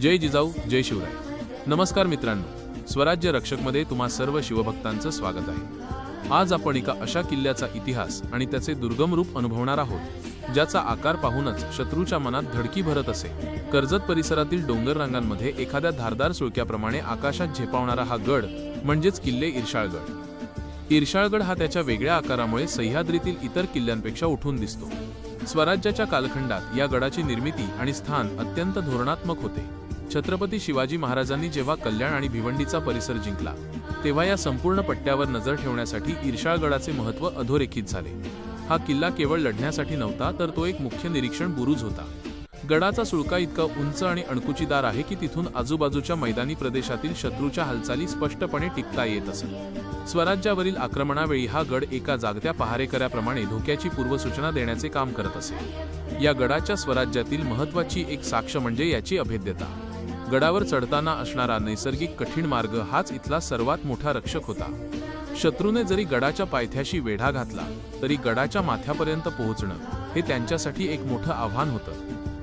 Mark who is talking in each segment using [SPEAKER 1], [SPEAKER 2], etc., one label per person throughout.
[SPEAKER 1] जय जिजाऊ जय शिवराय. नमस्कार मित्रांनो. स्वराज्य रक्षकमध्ये तुम्हा सर्व शिवभक्तांचं स्वागत आहे. आज आपण एका अशा किल्ल्याचा इतिहास आणि त्याचे दुर्गम रूप अनुभवणार आहोत ज्याचा आकार पाहूनच शत्रूच्या मनात धडकी भरत असे. कर्जत परिसरातील डोंगर रांगांमध्ये एखाद्या धारदार सुळक्याप्रमाणे आकाशात झेपावणारा हा गड म्हणजेच किल्ले इर्शाळगड. इर्शाळगड हा त्याच्या वेगळ्या आकारामुळे सह्याद्रीतील इतर किल्ल्यांपेक्षा उठून दिसतो. स्वराज्याच्या कालखंडात या गडाची निर्मिती आणि स्थान अत्यंत धोरणात्मक होते. छत्रपती शिवाजी महाराजांनी जेव्हा कल्याण आणि भिवंडीचा परिसर जिंकला तेव्हा या संपूर्ण पट्ट्यावर नजर ठेवण्यासाठी ईर्षाळगडाचे महत्त्व अधोरेखित झाले. हा किल्ला केवळ लढण्यासाठी नव्हता तर तो एक मुख्य निरीक्षण बुरुज होता. गडाचा सुळका इतका उंच आणि अणकुचीदार आहे की तिथून आजूबाजूच्या मैदानी प्रदेशातील शत्रूच्या हालचाली स्पष्टपणे टिकता येत असत. स्वराज्यावरील आक्रमणावेळी हा गड एका जागत्या पहारेकऱ्याप्रमाणे धोक्याची पूर्वसूचना देण्याचे काम करत असे. या गडाच्या स्वराज्यातील महत्वाची एक साक्ष म्हणजे याची अभेद्यता. गडावर चढताना असणारा नैसर्गिक कठीण मार्ग हाच इथला सर्वात मोठा रक्षक होता. शत्रूने जरी गडाच्या पायथ्याशी वेढा घातला तरी गडाच्या माथ्यापर्यंत पोहोचणं हे त्यांच्यासाठी एक मोठं आव्हान होतं.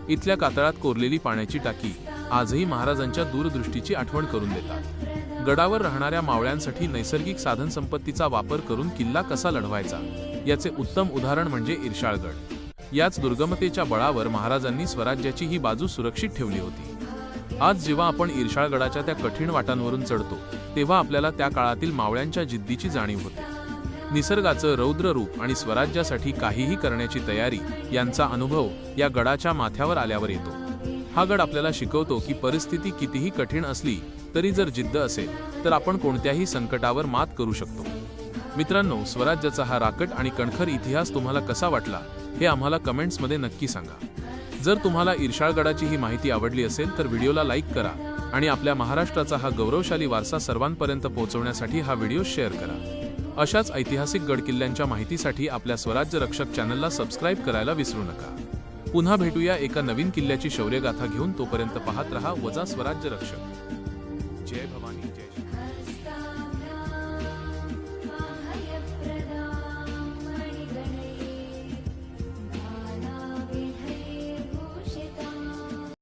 [SPEAKER 1] इथल्या कातळात कोरलेली पाण्याची टाकी आजही महाराजांच्या दूरदृष्टीची आठवण करून देतात. गडावर राहणाऱ्या मावळ्यांसाठी नैसर्गिक साधनसंपत्तीचा वापर करून किल्ला कसा लढवायचा याचे उत्तम उदाहरण म्हणजे इर्शाळगड. याच दुर्गमतेच्या बळावर महाराजांनी स्वराज्याची ही बाजू सुरक्षित ठेवली होती. आज जेव्हा आपण इर्शाळगडाच्या त्या कठीण वाटांवरून चढतो तेव्हा आपल्याला त्या काळातील मावळ्यांच्या जिद्दीची जाणीव होते. निसर्गाचं रौद्र रूप आणि स्वराज्यासाठी काहीही करण्याची तयारी यांचा अनुभव या गडाच्या माथ्यावर आल्यावर येतो. हा गड आपल्याला शिकवतो की परिस्थिती कितीही कठीण असली तरी जर जिद्द असेल तर आपण कोणत्याही संकटावर मात करू शकतो. मित्रांनो स्वराज्याचा हा राकट आणि कणखर इतिहास तुम्हाला कसा वाटला हे आम्हाला कमेंट्समध्ये नक्की सांगा. जर तुम्हाला इर्शाळगडाची ही माहिती आवडली असेल तर व्हिडिओला लाईक करा आणि आपल्या महाराष्ट्राचा हा गौरवशाली वारसा सर्वांपर्यंत पोहोचवण्यासाठी हा व्हिडिओ शेअर करा. अशाच ऐतिहासिक गडकिल्ल्यांच्या माहितीसाठी आपल्या स्वराज्य रक्षक चॅनलला सबस्क्राईब करायला विसरू नका. पुन्हा भेटूया एका नवीन किल्ल्याची शौर्यगाथा घेऊन तोपर्यंत पाहत रहा वजा स्वराज्य रक्षक. जय भवानी जय